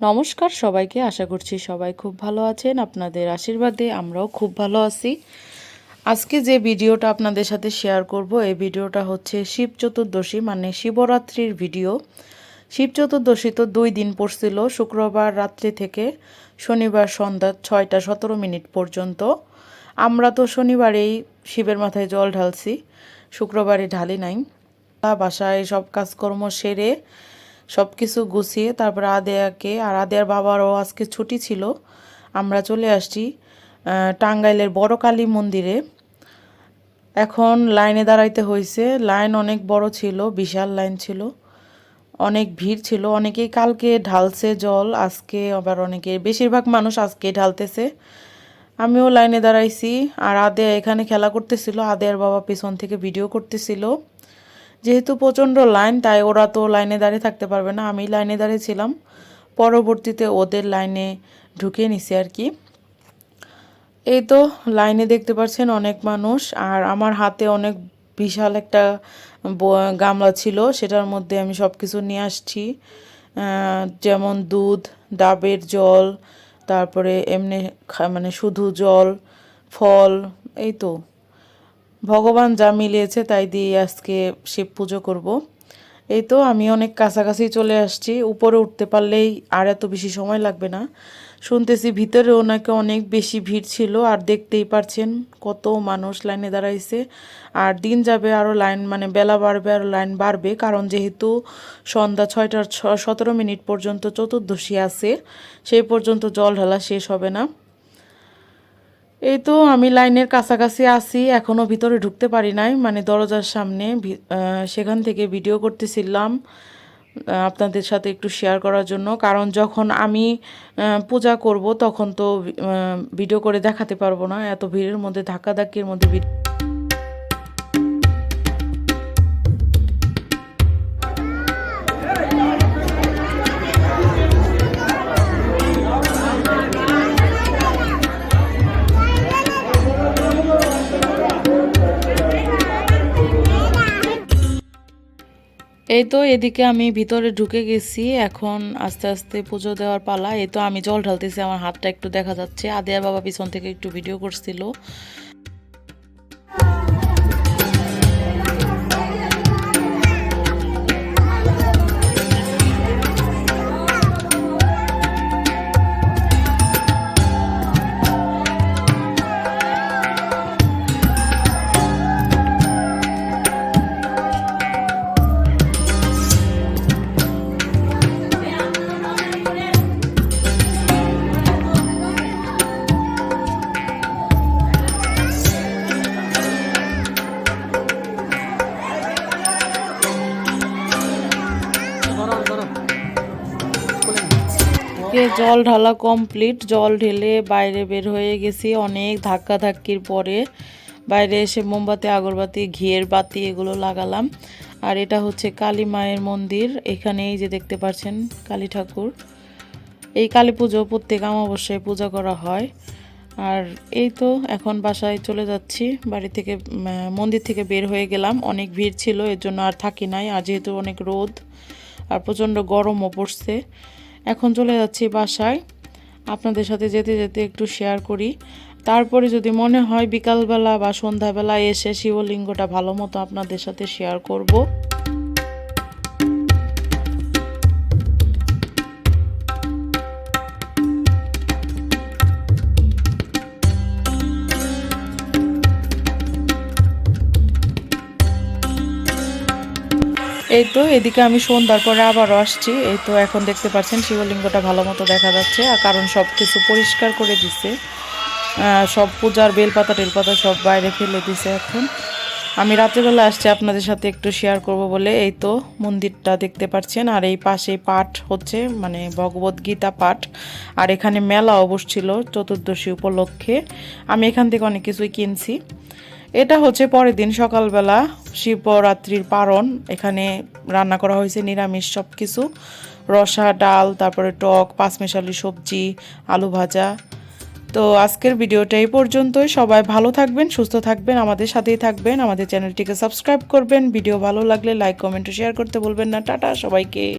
নমস্কার সবাইকে, আশা করছি সবাই খুব ভালো আছেন। আপনাদের আশীর্বাদে আমরাও খুব ভালো আছি। আজকে যে ভিডিওটা আপনাদের সাথে শেয়ার করব, এই ভিডিওটা হচ্ছে শিব চতুর্দশী মানে শিবরাত্রির ভিডিও। শিব চতুর্দশী তো দুই দিন পড়ছিল, শুক্রবার রাত্রি থেকে শনিবার সন্ধ্যা ছয়টা সতেরো মিনিট পর্যন্ত। আমরা তো শনিবারেই শিবের মাথায় জল ঢালছি, শুক্রবারে ঢালি নাই। বাসায় সব কাজকর্ম সেরে সব কিছু গুছিয়ে তারপর আদেয়াকে, আর আদেয়ার বাবারও আজকে ছুটি ছিল। আমরা চলে আসছি টাঙ্গাইলের বড় কালী মন্দিরে। এখন লাইনে দাঁড়াইতে হয়েছে লাইন অনেক বড় ছিল, বিশাল লাইন ছিল। অনেক ভিড় ছিল। অনেকেই কালকে ঢালছে জল, আজকে আবার অনেকে, বেশিরভাগ মানুষ আজকে ঢালতেছে। আমিও লাইনে দাঁড়াইছি, আর আদেয়া এখানে খেলা করতেছিল। আদেয়ার বাবা পেছন থেকে ভিডিও করতেছিল। যেহেতু প্রচণ্ড লাইন, তাই ওরা তো লাইনে দাঁড়িয়ে থাকতে পারবে না। আমি লাইনে দাঁড়িয়েছিলাম পরবর্তীতে ওদের লাইনে ঢুকে নিছি আর কি। এই তো লাইনে দেখতে পাচ্ছেন অনেক মানুষ, আর আমার হাতে অনেক বিশাল একটা গামলা ছিল, সেটার মধ্যে আমি সব কিছু নিয়ে আসছি। যেমন দুধ, ডাবের জল, তারপরে এমনি মানে শুধু জল, ফল, এই তো। ভগবান যা মিলিয়েছে তাই দিয়ে আজকে শিব পুজো করব। এই তো আমি অনেক কাছাকাছি চলে আসছি, উপরে উঠতে পারলেই আর এত বেশি সময় লাগবে না। শুনতেছি ভিতরে ওনাকে অনেক বেশি ভিড় ছিল, আর দেখতেই পারছেন কত মানুষ লাইনে দাঁড়াইছে। আর দিন যাবে আরও লাইন মানে বেলা বাড়বে আর লাইন বাড়বে, কারণ যেহেতু সন্ধ্যা ছয়টার ছ সতেরো মিনিট পর্যন্ত চতুর্দশী আছে, সেই পর্যন্ত জল ঢালা শেষ হবে না। এই তো আমি লাইনের কাছাকাছি আছি এখনও ভিতরে ঢুকতে পারি নাই মানে দরজার সামনে সেখান থেকে ভিডিও করতেছিলাম আপনাদের সাথে একটু শেয়ার করার জন্য। কারণ যখন আমি পূজা করব, তখন তো ভিডিও করে দেখাতে পারব না, এত ভিড়ের মধ্যে, ধাক্কাধাক্কির মধ্যে ভিডিও এই তো এদিকে আমি ভিতরে ঢুকে গেছি। এখন আস্তে আস্তে পুজো দেওয়ার পালা। এই তো আমি জল ঢালতেছি, আমার হাতটা একটু দেখা যাচ্ছে। আদিয়া বাবা পিছন থেকে একটু ভিডিও করছিল। কে জল ঢালা কমপ্লিট জল ঢেলে বাইরে বের হয়ে গেছি অনেক ধাক্কা ধাক্কির পরে। বাইরে এসে মোমবাতি, আগরবাতি, ঘিয়ের বাতি এগুলো লাগালাম। আর এটা হচ্ছে কালী মায়ের মন্দির এখানেই যে দেখতে পাচ্ছেন কালী ঠাকুর। এই কালী পুজো প্রত্যেক অমাবস্যায় পূজা করা হয়। আর এই তো এখন বাসায় চলে যাচ্ছি, বাড়ি থেকে মন্দির থেকে বের হয়ে গেলাম। অনেক ভিড় ছিল, এর জন্য আর থাকি নাই। আর যেহেতু অনেক রোদ, আর প্রচণ্ড গরমও পড়ছে এখন চলে যাচ্ছি বাসায়। আপনাদের সাথে যেতে যেতে একটু শেয়ার করি। তারপরে যদি মনে হয় বিকালবেলা বা সন্ধ্যাবেলা এসে শিবলিঙ্গটা ভালো মতো আপনাদের সাথে শেয়ার করব। এই তো, এদিকে আমি সন্ধ্যার পরে আবারও আসছি। এই তো, এখন দেখতে পাচ্ছেন শিবলিঙ্গটা ভালো মতো দেখা যাচ্ছে আর কারণ সব কিছু পরিষ্কার করে দিছে। সব পূজার বেলপাতা টেলপাতা সব বাইরে ফেলে দিছে এখন। আমি রাত্রিবেলা আসছি আপনাদের সাথে একটু শেয়ার করব বলে। এই তো, মন্দিরটা দেখতে পাচ্ছেন আর এই পাশে পাঠ হচ্ছে মানে ভগবত গীতা পাঠ। আর এখানে মেলা বসছিল চতুর্দশী উপলক্ষে। আমি এখান থেকে অনেক কিছুই কিনছি। এটা হচ্ছে পরের দিন সকালবেলা শিবরাত্রির পারণ। এখানে রান্না করা হয়েছে নিরামিষ সব কিছু রসা, ডাল, তারপরে টক, পাঁচমেশালি সবজি, আলু ভাজা। তো আজকের ভিডিওটা এই পর্যন্তই। সবাই ভালো থাকবেন, সুস্থ থাকবেন, আমাদের সাথেই থাকবেন। আমাদের চ্যানেলটিকে সাবস্ক্রাইব করবেন। ভিডিও ভালো লাগলে লাইক, কমেন্ট শেয়ার করতে বলবেন না। টাটা সবাইকে।